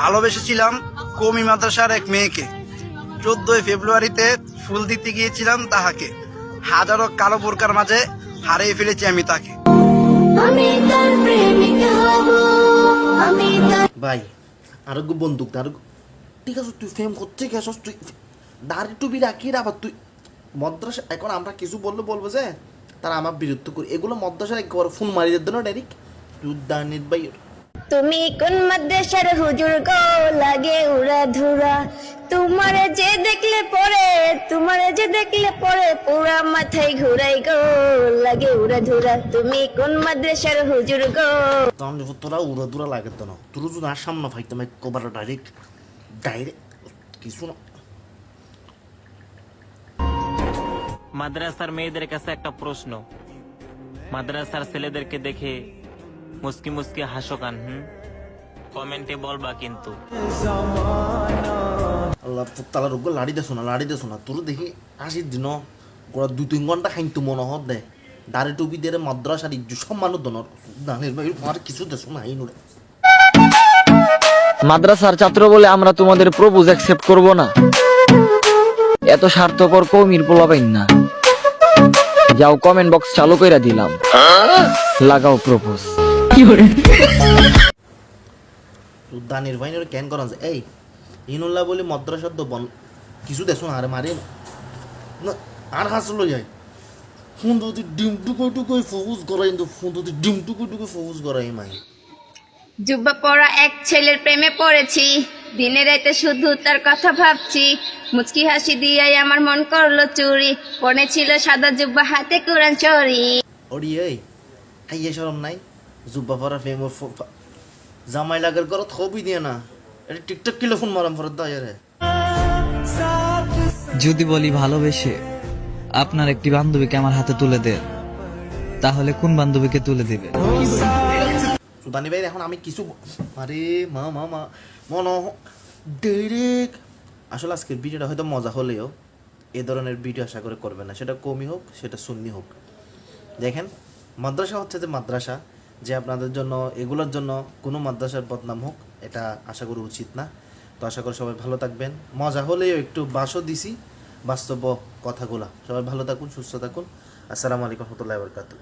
ভালোবেসেছিলাম কমি মাদ্রাসার এক মেয়েকে। চোদ্দই ফেব্রুয়ারিতে ফুল দিতে গিয়েছিলাম তাহাকে। হাজারো কালো বোরকার মাঝে হারিয়ে ফেলেছি আমি তাকে। আমি তার প্রেমিক হব আমি ভাই আরোগ্য বন্দুক আরোগ্য ঠিক আছে তুই ফেম করতে গেছস তুই দাঁড়ি টুবি রাখি আবার তুই মদ্রাসা এখন আমরা কিছু বললে বলব যে তারা আমার বিরুদ্ধ করি। এগুলো মদ্রাসার একবার ফোন মারি দিত না ডাইরেক্ট। তুই দানিত ভাই তুমি কোন মাদ্রাসার হুজুর গো? লাগে উড়া ধুরা। তোমার যে দেখলে পরে তোমার যে দেখলে পরে পুরা মাথায় ঘুরাই গো। লাগে উড়া ধুরা। তুমি কোন মাদ্রাসার হুজুর গো? তখন যখন তোরা উড়া দুরা লাগে তো না। তোর যদি আর সামনে ফাইতাম একবার ডাইরেক্ট ডাইরেক্ট কিছু না। মাদ্রাসার মেয়েদের কাছে একটা প্রশ্ন। মাদ্রাসার ছেলেদেরকে দেখে মুসকি মুসকি হাসো কান হুম? কমেন্টে বলবা কিন্তু। আল্লাহ তালা রোগ লাড়ি দেছো না লাড়ি দেছো না। তোর দেখি আসির দিন গোড়া দুই তিন ঘণ্টা খাইতো মনে হত দে। দাঁড়ি টুপি দিয়ে মাদ্রাসার ইজ্জু সম্মানও দনর দানের ভাই আর কিছু দেছো না এই নুরে মাদ্রাসার ছাত্র বলে আমরা তোমাদের প্রপোজ অ্যাকসেপ্ট করব না। এত স্বার্থপর কৌমির পোলাপাইন না। যাও কমেন্ট বক্স চালু কইরা দিলাম। লাগাও প্রপোজ। ভাই ক্যান করান এই ইনুল্লাহ বলে মাদ্রাসার তো বন কিছু আরে মারে। না আর হাসলো যায় ফোন ডিম টুকু টুকু ফোকাস করাই কিন্তু ফোন ডিম টুকু টুকু ফোকাস করাই মাই। জুব্বা পরা এক ছেলের প্রেমে পড়েছি দিনে রাতে শুধু তার কথা ভাবছি। মুচকি হাসি দিয়ে আমার মন করল চুরি পনে ছিল সাদা জুব্বা হাতে কোরআন চড়ি। ওরি এই সরম নাই? জুব্বা পরা ফেমর জামাই লাগার করত হবি দিয়ে না। এটা টিকটক কিলো ফোন মারাম ফরত দায় রে যদি বলি ভালোবেসে আপনার একটি বান্ধবীকে আমার হাতে তুলে দেন তাহলে কোন বান্ধবীকে তুলে দিবে সুদানি ভাই এখন আমি কিছু আরে মা মা মা মন ডাইরেক্ট আসলে আজকের ভিডিওটা হয়তো মজা হলেও এ ধরনের ভিডিও আশা করে করবে না। সেটা কমই হোক সেটা সুন্নি হোক। দেখেন মাদ্রাসা হচ্ছে যে মাদ্রাসা যে আপনাদের জন্য, এগুলোর জন্য কোনো মাদ্রাসার বদনাম হোক, এটা আশা করি উচিত না। তো আশা করি সবাই ভালো থাকবেন। মজা হলেও একটু বাসও দিছি, বাস্তব কথাগুলা। সবাই ভালো থাকুন, সুস্থ থাকুন। আসসালামু আলাইকুম রহমতুল্লাহ বরকাতু